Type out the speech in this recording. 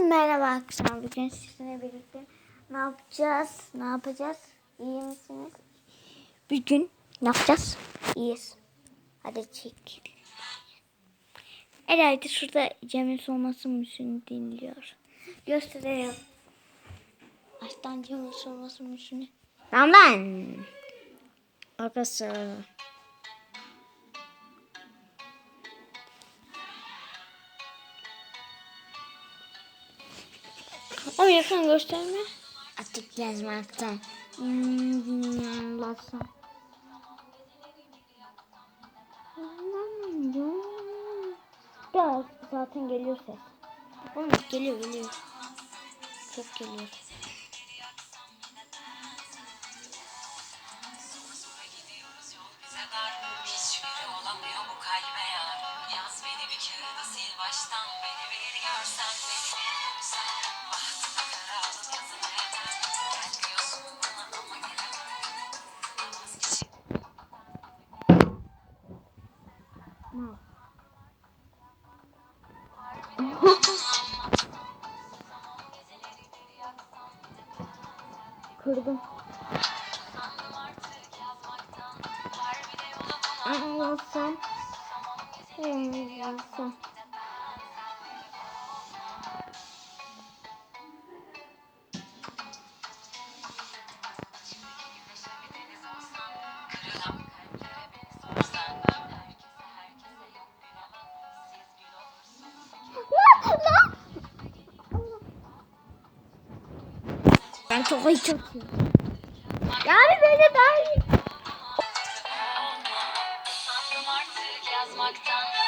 Merhaba arkadaşlar. Bugün sizinle birlikte ne yapacağız? Ne yapacağız? İyi misiniz? Bugün ne yapacağız? İyiyiz. Hadi çek. Herhalde şurada Cem'in solması müziğini dinliyor. Gösterelim. Baştan Cem'in solması müziğini. Tamam lan. Arkadaşlar. Ama yakın gösterme. Atık yazmaktan. Hmm, baksana. Zaten geliyor ses. Oğlum geliyor geliyor. Çok geliyor. Hiçbiri olamıyor bu kalbe yar Yaz beni bir kağıda sil baştan Beni bir görsen beni görsen bunu Anlatsam. Anlatsam. Kırılan Ben çok iyi çok iyi. Yani böyle daha iyi. Yazmaktan